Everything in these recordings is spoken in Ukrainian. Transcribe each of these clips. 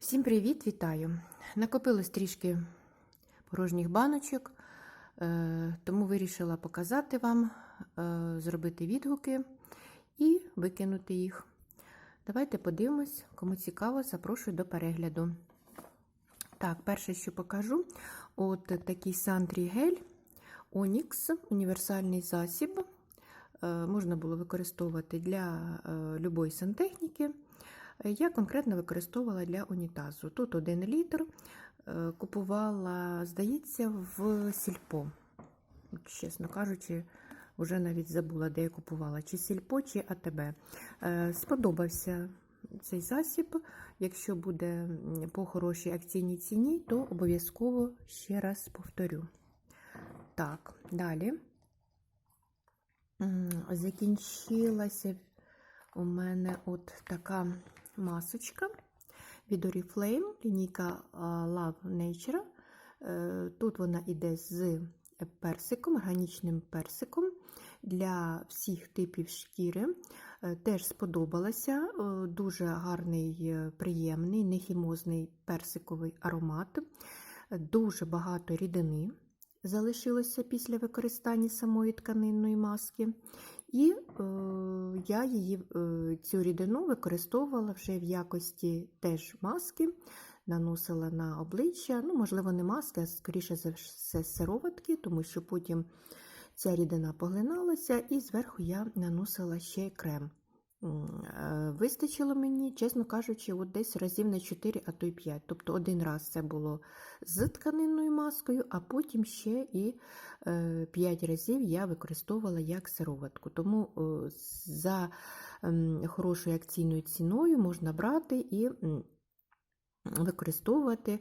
Всім привіт, вітаю! Накопилось трішки порожніх баночок, е, тому вирішила показати вам, е, зробити відгуки і викинути їх. Давайте подивимось, кому цікаво, запрошую до перегляду. Так, перше, що покажу, от такий Сантрі гель Onyx, універсальний засіб. Е, Можна було використовувати для любої сантехніки. Я конкретно використовувала для унітазу. Тут 1 літр е, купувала, здається, в сільпо. Чесно кажучи, вже навіть забула, де я купувала, чи сільпо, чи АТБ. Е, Сподобався цей засіб. Якщо буде по хорошій акційній ціні, то обов'язково ще раз повторю. Так, далі. Закінчилася у мене от така масочка від Oriflame, лінійка Love Nature. Е, Тут вона йде з персиком, органічним персиком для всіх типів шкіри. Е, Теж сподобалася. Е, Дуже гарний, приємний, нехімозний персиковий аромат, дуже багато рідини. Залишилося після використання самої тканинної маски. І е, я її, е, цю рідину використовувала вже в якості теж маски, наносила на обличчя. Ну, можливо, не маски, а скоріше за все сироватки, тому що потім ця рідина поглиналася, і зверху я наносила ще крем. Вистачило мені, чесно кажучи, от десь разів на 4, а то й 5. Тобто один раз це було з тканинною маскою, а потім ще і 5 разів я використовувала як сироватку. Тому за хорошою акційною ціною можна брати і використовувати.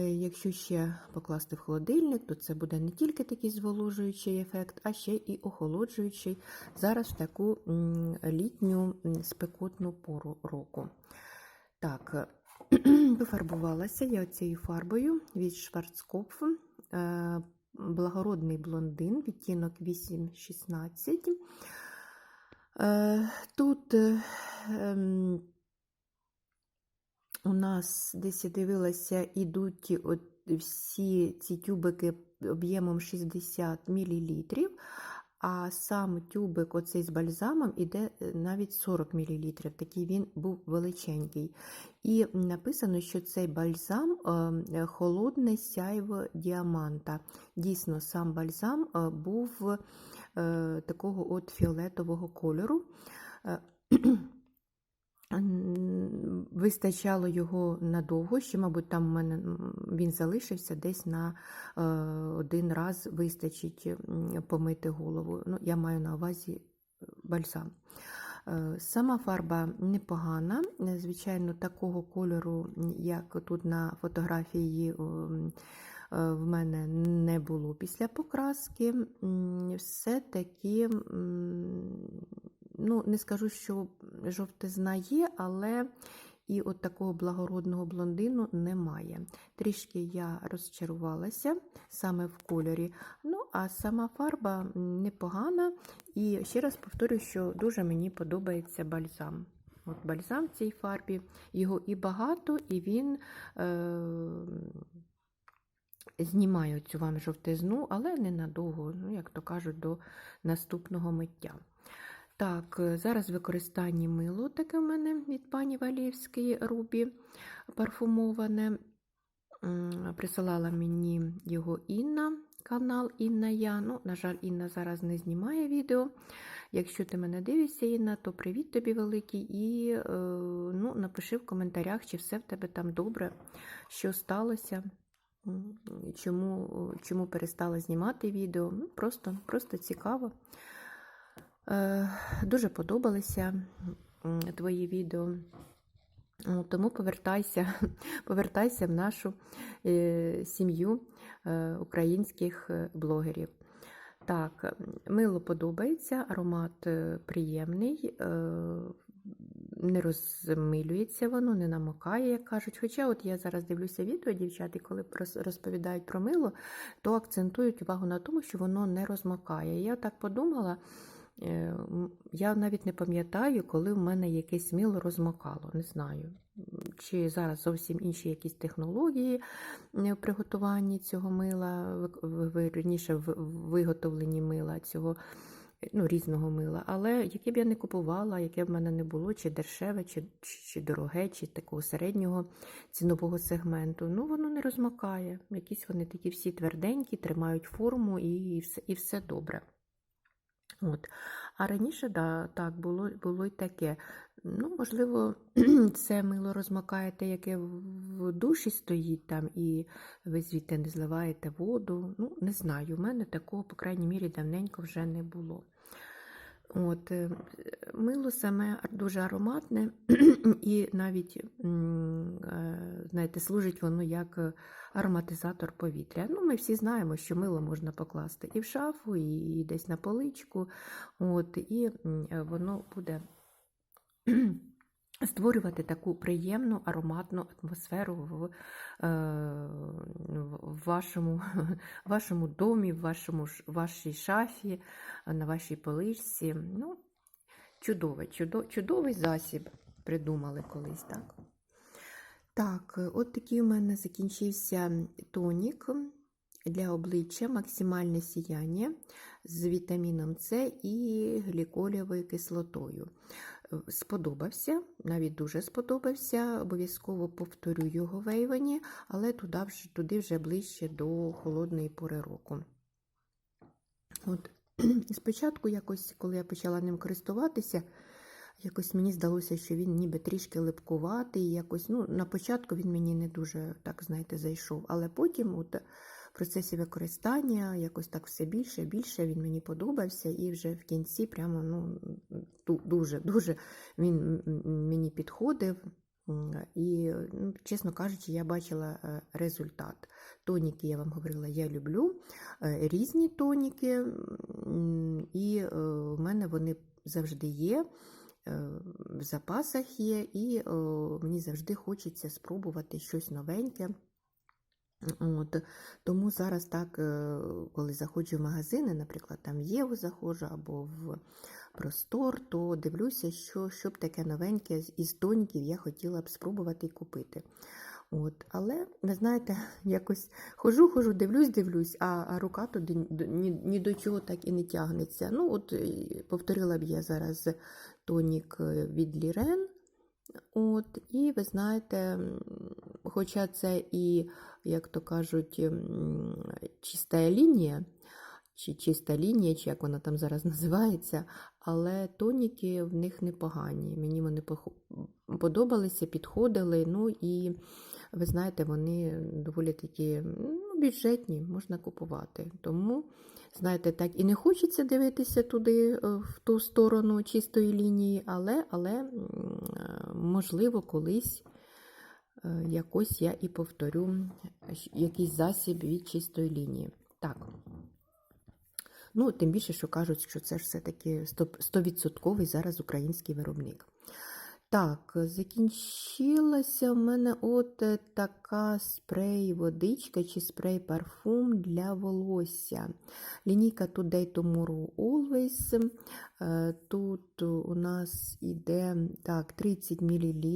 Якщо ще покласти в холодильник, то це буде не тільки такий зволожуючий ефект, а ще і охолоджуючий зараз в таку літню спекотну пору року. Так, пофарбувалася я цією фарбою від Schwarzkopf, благородний блондин, відтінок 8,16. Тут ем, у нас десь я дивилася, ідуть от всі ці тюбики об'ємом 60 мл, а сам тюбик оцей з бальзамом іде навіть 40 мл. Такий він був величенький. І написано, що цей бальзам холодне сяйво діаманта. Дійсно, сам бальзам був такого от фіолетового кольору. Вистачало його надовго, ще, мабуть, там у мене він залишився десь на е, один раз вистачить помити голову. Ну, Я маю на увазі бальзам. Е, сама фарба непогана, звичайно, такого кольору, як тут на фотографії в мене не було після покраски. Все-таки ну, не скажу, що жовтизна є, але і от такого благородного блондину немає. Трішки я розчарувалася саме в кольорі. Ну, а сама фарба непогана. І ще раз повторю, що дуже мені подобається бальзам. От Бальзам в цій фарбі, його і багато, і він е, знімає цю вам жовтизну, але ненадовго, ну, як то кажуть, до наступного миття. Так, зараз використання мило таке в мене від пані Валівської Рубі парфумоване. Присилала мені його Інна, канал Інна Я. Ну, На жаль, Інна зараз не знімає відео. Якщо ти мене дивишся, Інна, то привіт тобі великий і ну, напиши в коментарях, чи все в тебе там добре, що сталося, чому чому перестала знімати відео. Ну, Просто, Просто цікаво. Дуже подобалися твої відео. Тому повертайся повертайся в нашу е, сім'ю е, українських е, блогерів. Так, мило подобається, аромат приємний, не розмилюється воно, не намокає, як кажуть. Хоча от я зараз дивлюся відео, дівчата, коли розповідають про мило, то акцентують увагу на тому, що воно не розмокає. Я так подумала. Е, я навіть не пам'ятаю, коли в мене якесь мило розмокало. Не знаю. Чи зараз зовсім інші якісь технології е, в приготуванні цього мила, вик- в- в- вірніше, в в виготовленні мила цього е, ну, різного мила. Але яке б я не купувала, яке б в мене не було, чи дешеве, чи, чи дороге, чи такого середнього цінового сегменту, ну воно не розмокає. Якісь вони такі всі тверденькі, тримають форму і все, і все добре. От. А раніше, да, так, було, було й таке. Ну, можливо, це мило розмакаєте, яке в душі стоїть там, і ви звідти не зливаєте воду. Ну, не знаю. У мене такого, по крайній мірі, давненько вже не було. От, е, мило саме дуже ароматне, і навіть, е, знаєте, служить воно як ароматизатор повітря. Ну, ми всі знаємо, що мило можна покласти і в шафу, і десь на поличку. От, і воно буде створювати таку приємну ароматну атмосферу в, е, в вашому, вашому домі, в вашому, вашій шафі, на вашій поличці. Ну, чудовий, чудо, чудовий засіб придумали колись, так? Так, от такий у мене закінчився тонік для обличчя максимальне сіяння з вітаміном С і гліколєвою кислотою. Е, Сподобався, навіть дуже сподобався. Обов'язково повторю його в Ейвені, але туди вже, туди вже ближче до холодної пори року. От, спочатку, якось, коли я почала ним користуватися, якось мені здалося, що він ніби трішки липкуватий. Якось, ну, на початку він мені не дуже, так знаєте, зайшов. Але потім, от, в процесі використання, якось так все більше, більше він мені подобався, і вже в кінці прямо ну, дуже, дуже він мені підходив. І, ну, чесно кажучи, я бачила е, результат. Тоніки, я вам говорила, я люблю е, різні тоніки, і е, в мене вони завжди є. В запасах є, і е, мені завжди хочеться спробувати щось новеньке. От, тому зараз так, е, коли заходжу в магазини, наприклад, там в Єву заходжу або в простор, то дивлюся, що, що б таке новеньке із тоніків я хотіла б спробувати купити. От, але, ви знаєте, якось хожу, хожу, дивлюсь, дивлюсь, а, а рука туди ні, ні до чого так і не тягнеться. Ну, от е, повторила б я зараз тонік е, від Лірен. От, і ви знаєте, хоча це і, як то кажуть, чиста лінія, чи чиста лінія, чи як вона там зараз називається, але тоніки в них непогані. Мені вони подобалися, підходили. Ну і ви знаєте, вони доволі такі ну, бюджетні, можна купувати. Тому, знаєте, так і не хочеться дивитися туди, е, в ту сторону чистої лінії, але, але е, можливо, колись якось я і повторю якийсь засіб від чистої лінії. Так. Ну, тим більше, що кажуть, що це ж все-таки 100% зараз український виробник. Так, закінчилася в мене от е, така спрей-водичка чи спрей-парфум для волосся. Лінійка Today Tomorrow Always. Е, Тут у нас іде так, 30 мл,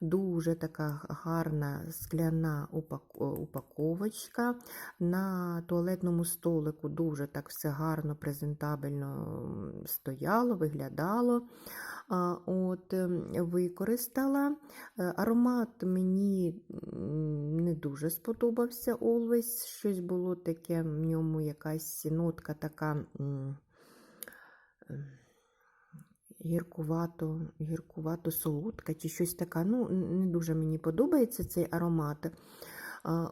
дуже така гарна скляна упаковочка. На туалетному столику дуже так все гарно, презентабельно стояло, виглядало. От, ем, використала. Е, Аромат мені не дуже сподобався Always. Щось було таке, в ньому якась нотка така ем, гіркувато, гіркувато солодка чи щось таке. Ну, не дуже мені подобається цей аромат.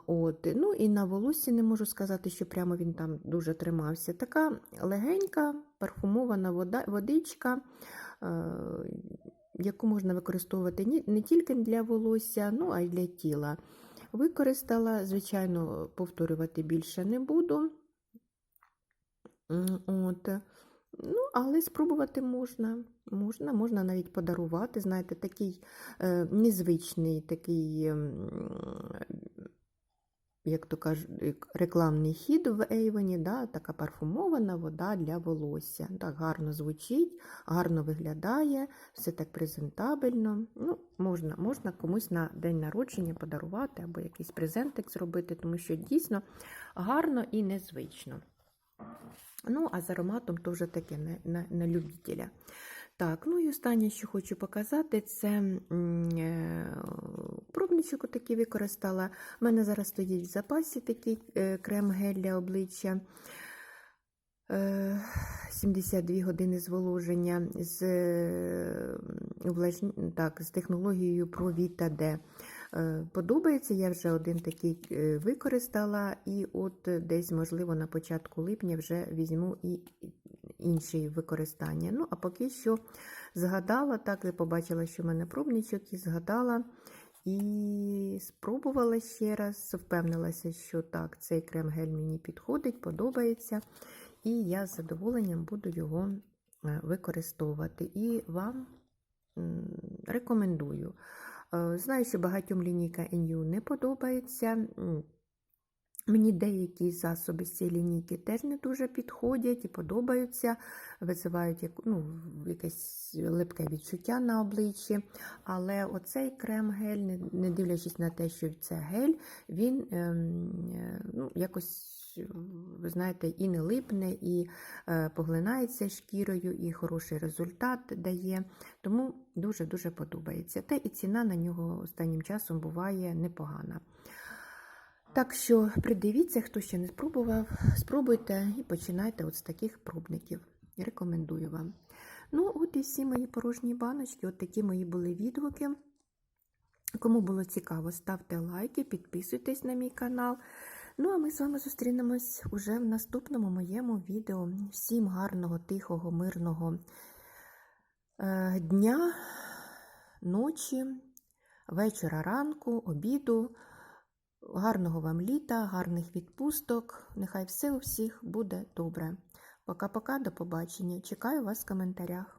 От, ну і на волоссі не можу сказати, що прямо він там дуже тримався. Така легенька, парфумована вода, водичка, яку можна використовувати не тільки для волосся, ну а й для тіла. Використала, звичайно, повторювати більше не буду. От. Ну, але спробувати можна. Можна, можна навіть подарувати. Знаєте, такий е, незвичний, такий ем, як то кажуть, рекламний хід в Ейвені, да, така парфумована вода для волосся. Так гарно звучить, гарно виглядає, все так презентабельно. Ну, можна, можна комусь на день народження подарувати або якийсь презентик зробити, тому що дійсно гарно і незвично. Ну, а з ароматом то вже таке на, на, на любителя. Так, ну і останнє, що хочу показати, це е, пробничок такий використала. У мене зараз стоїть в запасі такий е, крем-гель для обличчя. Е, 72 години зволоження з, е, так, з технологією Pro Vita D. Е, Подобається, я вже один такий е, використала, і от десь, можливо, на початку липня вже візьму і інші використання. Ну, а поки що згадала, так і побачила, що в мене пробничок, і згадала. І спробувала ще раз, впевнилася, що так, цей крем-гель мені підходить, подобається, і я з задоволенням буду його е, використовувати. І вам рекомендую. Е, Знаю, що багатьом лінійка NU не подобається. Мені деякі засоби з цієї лінійки теж не дуже підходять і подобаються, визивають ну, якесь липке відчуття на обличчі. Але оцей крем-гель, не, дивлячись на те, що це гель, він ем, е, ну, якось, ви знаєте, і не липне, і е, поглинається шкірою, і хороший результат дає. Тому дуже-дуже подобається. Та і ціна на нього останнім часом буває непогана. Так що придивіться, хто ще не спробував, спробуйте і починайте от з таких пробників. Рекомендую вам. Ну, от і всі мої порожні баночки, от такі мої були відгуки. Кому було цікаво, ставте лайки, підписуйтесь на мій канал. Ну, а ми з вами зустрінемось уже в наступному моєму відео. Всім гарного, тихого, мирного е, дня, ночі, вечора, ранку, обіду. Гарного вам літа, гарних відпусток. Нехай все у всіх буде добре. Пока-пока, до побачення. Чекаю вас в коментарях.